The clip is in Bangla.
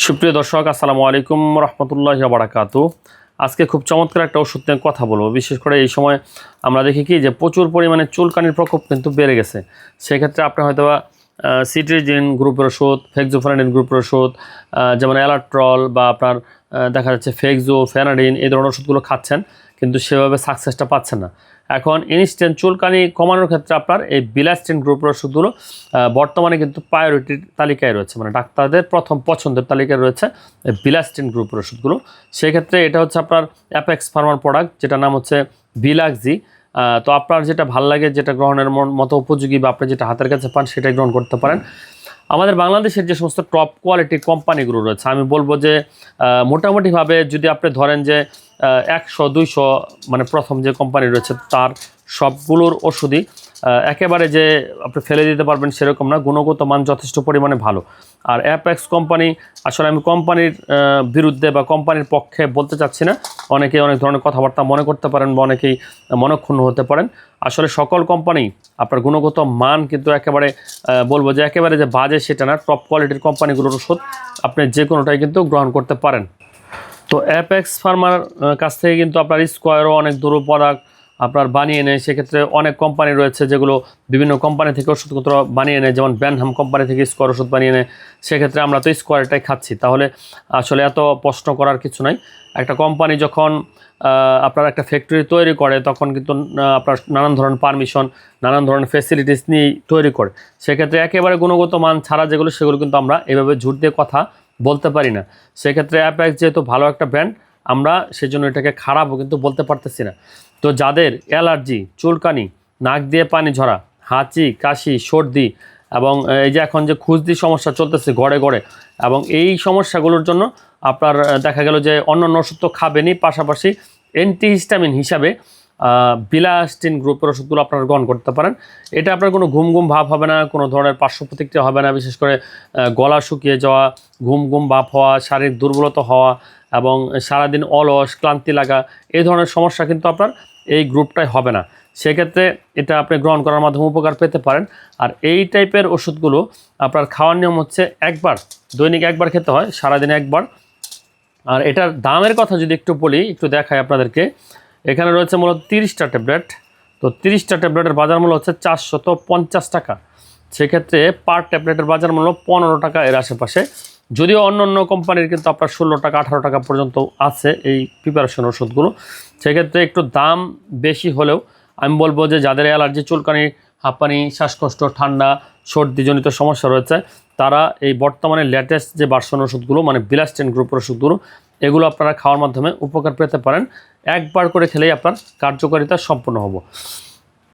সুপ্রিয় দর্শক, আসসালামু আলাইকুম রহমতুল্লাহ বারাকাতু। আজকে খুব চমৎকার একটা ওষুধ নিয়ে কথা বলব। বিশেষ করে এই সময় আমরা দেখি কি যে প্রচুর পরিমাণে চুলকানির প্রকোপ কিন্তু বেড়ে গেছে। সেক্ষেত্রে আপনি হয়তো বা সিট্রিজিন গ্রুপের ওষুধ ফেক্সোফেনাডিন গ্রুপের ওষুধ যেমন অ্যালাট্রল বা আপনার দেখা যাচ্ছে ফেক্সো ফেনাডিন এই ধরনের ওষুধগুলো খাচ্ছেন, কিন্তু সেভাবে সাকসেসটা পাচ্ছেন না। এখন ইনস্ট্যান্ট চুলকানি কমানোর ক্ষেত্রে আপনার এই বিলাস্টিন গ্রুপের ওষুধগুলো বর্তমানে কিন্তু প্রায়োরিটির তালিকায় রয়েছে। মানে ডাক্তারদের প্রথম পছন্দের তালিকায় রয়েছে বিলাস্টিন গ্রুপের ওষুধগুলো। সেক্ষেত্রে এটা হচ্ছে আপনার অ্যাপেক্স ফার্মার প্রোডাক্ট যেটা নাম হচ্ছে বিলাক্সি তো আপনার যেটা ভালো লাগে, যেটা গ্রহণের মতো উপযোগী বা আপনি যেটা হাতের কাছে পান, সেটাই গ্রহণ করতে পারেন। আমাদের বাংলাদেশের যে সমস্ত টপ কোয়ালিটি কোম্পানিগুলো রয়েছে, আমি বলব যে মোটামুটিভাবে যদি আপনি ধরেন যে একশো, দুইশো মানে প্রথম যে কোম্পানি রয়েছে, তার সবগুলোর ওষুধই একেবারে যে আপনি ফেলে দিতে পারবেন সেরকম না, গুণগত মান যথেষ্ট পরিমাণে ভালো। আর অ্যাপেক্স কোম্পানি আসলে আমি কোম্পানির বিরুদ্ধে বা কোম্পানির পক্ষে বলতে চাচ্ছি না। অনেকে অনেক ধরনের কথাবার্তা মনে করতে পারেন বা অনেকেই মনক্ষুণ্ণ হতে পারেন। আসলে সকল কোম্পানি আপনার গুণগত মান কিন্তু একেবারে বলব যে একেবারে যে বাজে সেটা না টপ কোয়ালিটির কোম্পানিগুলোর ওষুধ আপনি যে কোনোটাই কিন্তু গ্রহণ করতে পারেন। তো অ্যাপেক্স ফার্মার কাছ থেকে কিন্তু আপনার স্কোয়ারও অনেক দূর প্রোডাক্ট আপনার বানিয়ে নেয়, সেক্ষেত্রে অনেক কোম্পানি রয়েছে যেগুলো বিভিন্ন কোম্পানি থেকে ওষুধপত্র বানিয়ে নেয়, যেমন ব্যানহাম কোম্পানি থেকে স্কোয়ার ওষুধ বানিয়ে নেয়। সেক্ষেত্রে আমরা তো স্কোয়ারটাই খাচ্ছি। তাহলে আসলে এত প্রশ্ন করার কিছু নাই। একটা কোম্পানি যখন আপনার একটা ফ্যাক্টরি তৈরি করে, তখন কিন্তু আপনার নানান ধরনের পারমিশন নানান ধরনের ফেসিলিটিস নিয়ে তৈরি করে। সেক্ষেত্রে একেবারে গুণগত মান ছাড়া যেগুলো, সেগুলো কিন্তু আমরা এভাবে ঝুট দিয়ে কথা বলতে পারি না। সেক্ষেত্রে অ্যাপেক্স যেহেতু ভালো একটা ব্র্যান্ড আমরা সেজন্য এটাকে খারাপও কিন্তু বলতে পারতেছি না। তো যাদের অ্যালার্জি, চুলকানি, নাক দিয়ে পানি ঝরা, হাঁচি, কাশি, সর্দি এবং এই যে এখন যে খুজদি সমস্যা চলতেছে গড়ে গড়ে এবং এই সমস্যাগুলোর জন্য আপনার দেখা গেল যে অন্য অন্য ওষুধ তো খাবেনই, পাশাপাশি অ্যান্টিহিস্টামিন হিসাবে বিলাস্টিন গ্রুপের ওষুধগুলো আপনারা গ্রহণ করতে পারেন। এটা আপনার কোনো ঘুম ঘুম ভাব হবে না, কোনো ধরনের পার্শ্ব প্রতিক্রিয়া হবে না, বিশেষ করে গলা শুকিয়ে যাওয়া, ঘুম ঘুম ভাব হওয়া, শারীরিক দুর্বলতা হওয়া এবং সারাদিন অলস, ক্লান্তি লাগা, এই ধরনের সমস্যা কিন্তু আপনার এই গ্রুপটাই হবে না। সেক্ষেত্রে এটা আপনি গ্রহণ করার মাধ্যমে উপকার পেতে পারেন। আর এই টাইপের ওষুধগুলো আপনার খাওয়ার নিয়ম হচ্ছে একবার, দৈনিক একবার খেতে হয়, সারাদিনে একবার। আর এটার দামের কথা যদি একটু বলি, একটু দেখাই আপনাদেরকে। এখানে রয়েছে মূলত তিরিশটা ট্যাবলেট। তো তিরিশটা ট্যাবলেটের বাজার মূল্য হচ্ছে চারশত পঞ্চাশ টাকা। সেক্ষেত্রে পার ট্যাবলেটের বাজার মূল্য পনেরো টাকা এর আশেপাশে। যদিও অন্য অন্য কোম্পানির কিন্তু আপনার ষোলো টাকা, আঠারো টাকা পর্যন্ত আছে এই প্রিপারেশন ওষুধগুলো। সেক্ষেত্রে একটু দাম বেশি হলেও আমি বলব যে যাদের অ্যালার্জি চুলকানি, হাঁপানি, শ্বাসকষ্ট, ঠান্ডা, সর্দিজনিত সমস্যা রয়েছে তারা এই বর্তমানে লেটেস্ট যে বার্সন ওষুধগুলো মানে বিলাস্টেন গ্রুপের ওষুধগুলো, এগুলো আপনারা খাওয়ার মাধ্যমে উপকার পেতে পারেন। একবার করে খেলেই আপনার কার্যকারিতা সম্পন্ন হব।